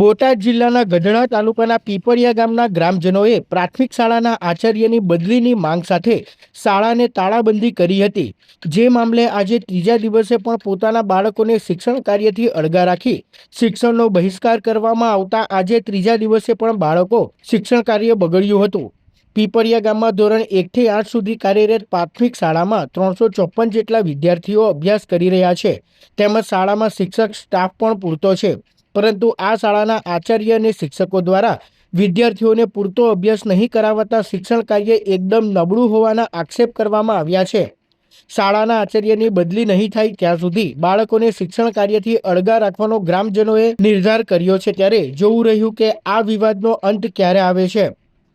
બોટાદ જિલ્લાના ગઢડા તાલુકાના પીપળિયા ગામના ગ્રામજનોએ પ્રાથમિક શાળાના આચાર્યની બદલીની માંગ સાથે શાળાને તાળાબંધી કરી હતી. જે મામલે આજે ત્રીજા દિવસે પણ પોતાના બાળકોને શિક્ષણ કાર્યથી અળગા રાખી શિક્ષણનો બહિષ્કાર કરવામાં આવતા આજે ત્રીજા દિવસે પણ બાળકો શિક્ષણ કાર્ય બગડ્યું હતું. પીપળિયા ગામમાં ધોરણ એકથી આઠ સુધી કાર્યરત પ્રાથમિક શાળામાં ત્રણસો ચોપન જેટલા વિદ્યાર્થીઓ અભ્યાસ કરી રહ્યા છે. તેમજ શાળામાં શિક્ષક સ્ટાફ પણ પૂરતો છે. પરંતુ આ શાળાના આચાર્ય અને શિક્ષકો દ્વારા વિદ્યાર્થીઓને પૂરતો અભ્યાસ નહીં કરાવતા શિક્ષણ કાર્ય એકદમ નબળું હોવાના આક્ષેપ કરવામાં આવ્યા છે. શાળાના આચાર્યની બદલી નહીં થાય ત્યાં સુધી બાળકોને શિક્ષણ કાર્યથી અળગા રાખવાનો ગ્રામજનોએ નિર્ધાર કર્યો છે ત્યારે જોવું રહ્યું કે આ વિવાદનો અંત ક્યારે આવે છે.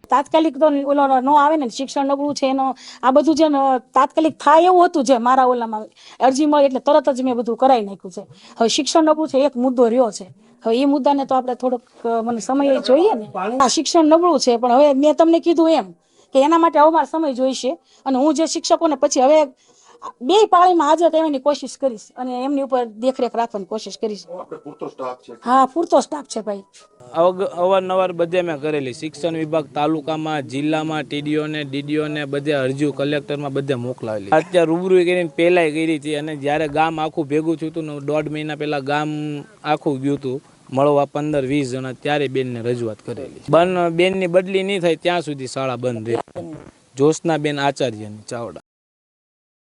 તાત્કાલિક તો ઓલો નો આવે ને, શિક્ષણ નબળું છે એનો, આ બધું જે તાત્કાલિક થાય એવું હતું જે મારા ઓલામાં અરજી મળી એટલે તરત જ મેં બધું કરાવી નાખ્યું છે. હવે શિક્ષણ નબળું છે, એક મુદ્દો રહ્યો છે. હવે એ મુદ્દાને તો આપણે થોડોક મને સમય જોઈએ ને. આ શિક્ષણ નબળું છે પણ હવે મેં તમને કીધું એમ કે એના માટે હવે મારે સમય જોઈશે અને હું જે શિક્ષકોને પછી હવે બે પાળીમાં હાજર રહેવાની કોશિશ કરીશ અને એમની ઉપર દેખરેખ રાખવાની કોશિશ કરીશ. હા પૂરતો સ્ટાફ છે. ભાઈ. અવારનવાર બધે મેં કરેલી. શિક્ષણ વિભાગ તાલુકામાં જિલ્લામાં ટીડીઓને ડીડીઓને બધે અરજીઓ કલેક્ટરમાં બધે મોકલાવેલી. અત્યારે રૂબરૂ કરીને પહેલાંય કરી હતી અને જ્યારે ગામ આખું ભેગું થયું હતું ને દોઢ મહિના પહેલાં ગામ આખું ગયું હતું મળવા પંદર વીસ જણા ત્યારે બેનને રજૂઆત કરેલી. બન બેનની બદલી નહીં થાય ત્યાં સુધી શાળા બંધ રહે. જોશના બેન આચાર્યની ચાવડા.